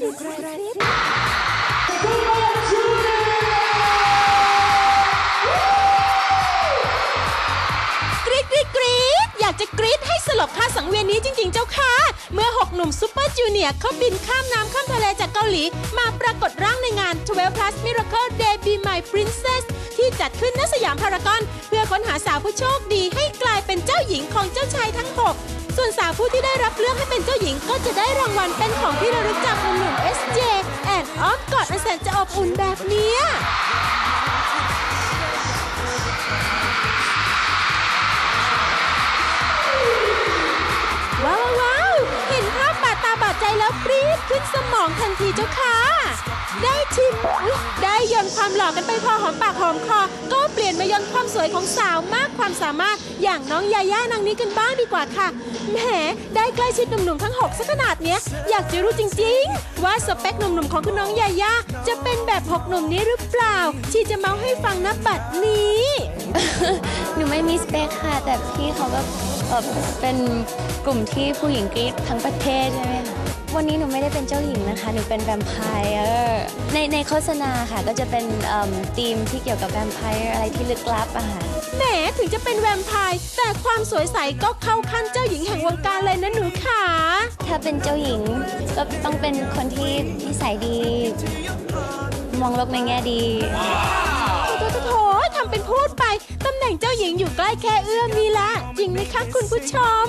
กรี๊ดกรี๊ดกรี๊ดอยากจะกรี๊ดให้สลบค่าสังเวียนนี้จริง ๆ เจ้าค่ะ เมื่อ 6 หนุ่มซูเปอร์จูเนียร์เขาบินข้ามน้ำข้ามทะเลจากเกาหลี มาปรากฏร่างในงาน 12 plus miracle day be my princess ที่จัดขึ้นณสยามพารากอน เพื่อค้นหาสาวผู้โชคดีให้กลายเป็นเจ้าหญิงของเจ้าชายทั้ง 6 ส่วนสาว ผู้ที่ได้รับเลือกให้เป็นเจ้าหญิงก็จะได้รางวัลเป็นของที่ระลึกจากหนุ่มๆ SJ แอนออมกอดอันแสนจะอบอุ่นแบบเนี้ยว้าวว้าวเห็นภาพบาดตาบาดใจแล้วปรี๊ดขึ้นสมองทันทีเจ้าค่ะ ได้ชิมได้ยนความหล่อกันไปพอหอมปากหอมคอ ก็เปลี่ยนมา สวยของสาวมากความสามารถอย่างน้องยาย่านางนี้กันบ้างดีกว่าค่ะแหมได้ใกล้ชิดหนุ่มๆทั้งหกซะขนาดเนี้ยอยากจะรู้จริง ๆ ว่าสเปคหนุ่มๆของคุณน้องยาย่าจะเป็นแบบหกหนุ่มนี้หรือเปล่าชีจะเมาให้ฟังนะบัดนี้หนูไม่มีสเปคค่ะ แต่พี่เขาก็เอ่อเป็นกลุ่มที่ผู้หญิงกรี๊ดทั้งประเทศใช่ไหมคะ วันนี้หนูไม่ได้เป็นเจ้าหญิงนะคะ หนูเป็นแวมไพร์ในในโฆษณาค่ะก็จะเป็นธีมที่เกี่ยวกับแวมไพร์อะไรที่ลึกลับอะค่ะแหมถึงจะเป็นแวมไพร์แต่ความสวยใสก็เข้าขั้นเจ้าหญิงแห่งวงการเลยนะหนูขาถ้าเป็นเจ้าหญิงก็ต้องเป็นคนที่นิสัยดี มองโลกในแง่ดีโถโถโถทำเป็นพูดไป ตำแหน่งเจ้าหญิงอยู่ใกล้แค่เอื้อมนี่ละ จริงไหมคะคุณผู้ชม